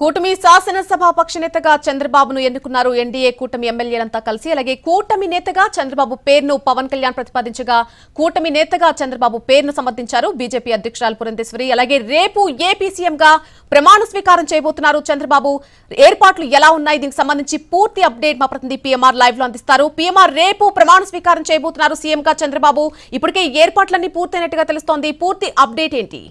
కూటమి శాసనసభాపక్ష నేతగా చంద్రబాబును ఎన్నుకున్నారు ఎన్డీఏ కూటమి ఎమ్మెల్యేలంతా కలిసి అలాగే కూటమి నేతగా చంద్రబాబు పేరును పవన్ కళ్యాణ్ ప్రతిపాదించగా కూటమి నేతగా చంద్రబాబు పేరును సమర్థించారు బీజేపీ అధ్యక్షురాలు పురంధేశ్వరి. అలాగే రేపు ఏపీ సీఎంగా ప్రమాణ స్వీకారం చేయబోతున్నారు చంద్రబాబు. ఏర్పాట్లు ఎలా ఉన్నాయి? దీనికి సంబంధించి పూర్తి అప్డేట్ మా ప్రతినిధి పీఎంఆర్ లైవ్లో అందిస్తారు. పీఎంఆర్ రేపు ప్రమాణ స్వీకారం చేయబోతున్నారు సీఎంగా చంద్రబాబు. ఇప్పటికే ఏర్పాట్లన్నీ పూర్తయినట్టుగా తెలుస్తోంది. పూర్తి అప్డేట్ ఏంటి?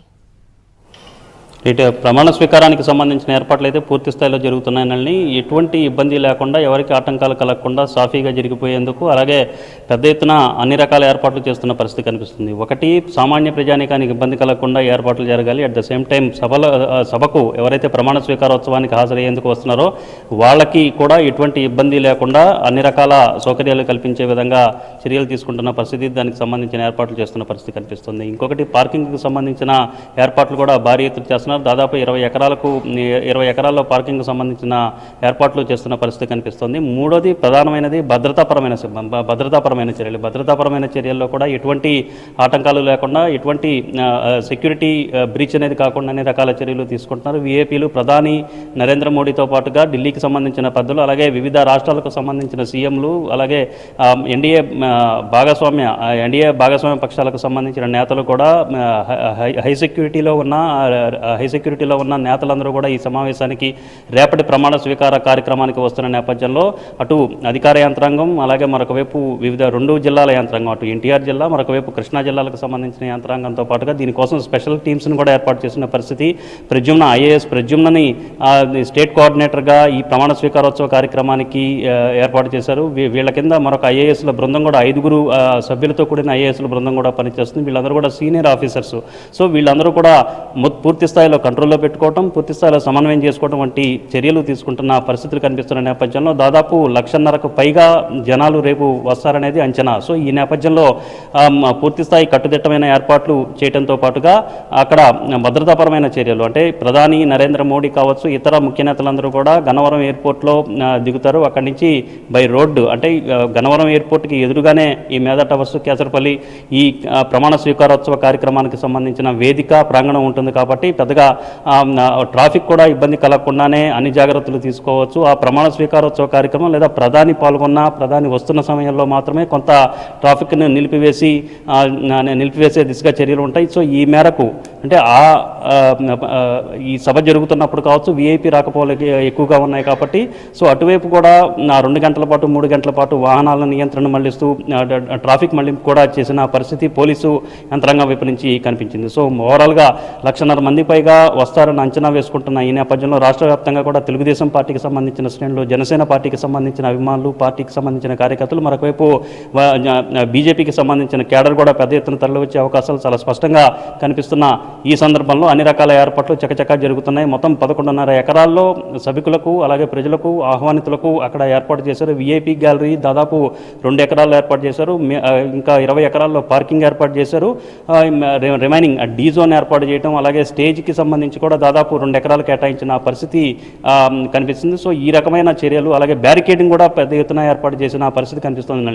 ఇటు ప్రమాణ స్వీకారానికి సంబంధించిన ఏర్పాట్లు అయితే పూర్తి స్థాయిలో జరుగుతున్నాయని ఎటువంటి ఇబ్బంది లేకుండా ఎవరికి ఆటంకాలు కలగకుండా సాఫీగా జరిగిపోయేందుకు అలాగే పెద్ద ఎత్తున అన్ని రకాల ఏర్పాట్లు చేస్తున్న పరిస్థితి కనిపిస్తుంది. ఒకటి సామాన్య ప్రజానికానికి ఇబ్బంది కలగకుండా ఏర్పాట్లు జరగాలి. అట్ ద సేమ్ టైం సభల సభకు ఎవరైతే ప్రమాణ స్వీకారోత్సవానికి హాజరయ్యేందుకు వస్తున్నారో వాళ్ళకి కూడా ఎటువంటి ఇబ్బంది లేకుండా అన్ని రకాల సౌకర్యాలు కల్పించే విధంగా చర్యలు తీసుకుంటున్న పరిస్థితి దానికి సంబంధించిన ఏర్పాట్లు చేస్తున్న పరిస్థితి కనిపిస్తుంది. ఇంకొకటి పార్కింగ్కి సంబంధించిన ఏర్పాట్లు కూడా భారీ ఎత్తున చేస్తున్నారు. దాదాపు ఇరవై ఎకరాలకు ఇరవై ఎకరాల్లో పార్కింగ్కు సంబంధించిన ఏర్పాట్లు చేస్తున్న పరిస్థితి కనిపిస్తుంది. మూడోది ప్రధానమైనది భద్రతాపరమైన భద్రతాపరమైన చర్యలు. భద్రతాపరమైన చర్యల్లో కూడా ఎటువంటి ఆటంకాలు లేకుండా ఎటువంటి సెక్యూరిటీ బ్రీచ్ అనేది కాకుండా అన్ని రకాల చర్యలు తీసుకుంటున్నారు. విఏపీలు ప్రధాని నరేంద్ర మోడీతో పాటుగా ఢిల్లీకి సంబంధించిన పెద్దలు అలాగే వివిధ రాష్ట్రాలకు సంబంధించిన సీఎంలు అలాగే ఎన్డీఏ భాగస్వామ్య ఎన్డీఏ భాగస్వామ్య పక్షాలకు సంబంధించిన నేతలు కూడా హై సెక్యూరిటీలో ఉన్న హై హై సెక్యూరిటీలో ఉన్న నేతలందరూ కూడా ఈ సమావేశానికి రేపటి ప్రమాణ స్వీకార కార్యక్రమానికి వస్తున్న నేపథ్యంలో అటు అధికార యంత్రాంగం అలాగే మరొకవైపు వివిధ రెండు జిల్లాల యంత్రాంగం అటు ఎన్టీఆర్ జిల్లా మరొక వైపు కృష్ణా జిల్లాలకు సంబంధించిన యంత్రాంగంతో పాటుగా దీనికోసం స్పెషల్ టీమ్స్ను కూడా ఏర్పాటు చేసిన పరిస్థితి. ప్రజుమ్న ఐఏఎస్ ప్రజుమ్నని స్టేట్ కోఆర్డినేటర్గా ఈ ప్రమాణ స్వీకారోత్సవ కార్యక్రమానికి ఏర్పాటు చేశారు. వీళ్ళ కింద మరొక ఐఏఎస్ల బృందం కూడా ఐదుగురు సభ్యులతో కూడిన ఐఏఎస్ల బృందం కూడా పనిచేస్తుంది. వీళ్ళందరూ కూడా సీనియర్ ఆఫీసర్స్. సో వీళ్ళందరూ కూడా పూర్తి స్థాయి స్థాయిలో కంట్రోల్లో పెట్టుకోవటం పూర్తి స్థాయిలో సమన్వయం చేసుకోవడం వంటి చర్యలు తీసుకుంటున్న పరిస్థితులు కనిపిస్తున్న నేపథ్యంలో దాదాపు లక్షన్నరకు పైగా జనాలు రేపు వస్తారనేది అంచనా. సో ఈ నేపథ్యంలో పూర్తిస్థాయి పూర్తి స్థాయి కట్టుదిట్టమైన ఏర్పాట్లు చేయడంతో పాటుగా అక్కడ భద్రతాపరమైన చర్యలు అంటే ప్రధాని నరేంద్ర మోడీ కావచ్చు ఇతర ముఖ్య నేతలందరూ కూడా గన్నవరం ఎయిర్పోర్ట్లో దిగుతారు. అక్కడి నుంచి బై రోడ్డు అంటే గన్నవరం ఎయిర్పోర్ట్కి ఎదురుగానే ఈ మేదట టవర్స్ కేసరపల్లి ఈ ప్రమాణ స్వీకారోత్సవ కార్యక్రమానికి సంబంధించిన వేదిక ప్రాంగణం ఉంటుంది కాబట్టి పెద్దగా ట్రాఫిక్ కూడా ఇబ్బంది కలగకుండానే అన్ని జాగ్రత్తలు తీసుకోవచ్చు. ఆ ప్రమాణ స్వీకారోత్సవ కార్యక్రమం లేదా ప్రధాని పాల్గొన్న ప్రధాని వస్తున్న సమయంలో మాత్రమే కొంత ట్రాఫిక్ను నిలిపివేసి నిలిపివేసే దిశగా చర్యలు ఉంటాయి. సో ఈ మేరకు అంటే ఆ, ఈ సభ జరుగుతున్నప్పుడు కావచ్చు వీఐపీ రాకపోలే ఎక్కువగా ఉన్నాయి కాబట్టి సో అటువైపు కూడా రెండు గంటల పాటు మూడు గంటల పాటు వాహనాల నియంత్రణ మళ్ళిస్తూ ట్రాఫిక్ మళ్ళీ కూడా చేసిన పరిస్థితి పోలీసు యంత్రాంగం వైపు నుంచి కనిపించింది. సో ఓవరాల్గా లక్షన్నర మంది పైగా వస్తారని అంచనా వేసుకుంటున్న ఈ నేపథ్యంలో రాష్ట్ర వ్యాప్తంగా కూడా తెలుగుదేశం పార్టీకి సంబంధించిన శ్రేణులు జనసేన పార్టీకి సంబంధించిన అభిమానులు పార్టీకి సంబంధించిన కార్యకర్తలు మరొకవైపు బీజేపీకి సంబంధించిన కేడర్ కూడా పెద్ద ఎత్తున తరలి వచ్చే అవకాశాలు చాలా స్పష్టంగా కనిపిస్తున్న ఈ సందర్భంలో. అన్ని రకాల ఏర్పాట్లు చకచకా జరుగుతున్నాయి. మొత్తం పదకొండున్నర ఎకరాల్లో సభికులకు అలాగే ప్రజలకు ఆహ్వానితులకు అక్కడ ఏర్పాటు చేశారు. విఐపి గ్యాలరీ దాదాపు రెండు ఎకరాల్లో ఏర్పాటు చేశారు. ఇంకా ఇరవై ఎకరాల్లో పార్కింగ్ ఏర్పాటు చేశారు. రిమైనింగ్ డీ జోన్ ఏర్పాటు చేయడం అలాగే స్టేజ్కి సంబంధించి కూడా దాదాపు రెండు ఎకరాలు కేటాయించిన పరిస్థితి కనిపిస్తుంది. సో ఈ రకమైన చర్యలు అలాగే బ్యారికేడింగ్ కూడా పెద్ద ఎత్తున ఏర్పాటు చేసిన పరిస్థితి కనిపిస్తుంది.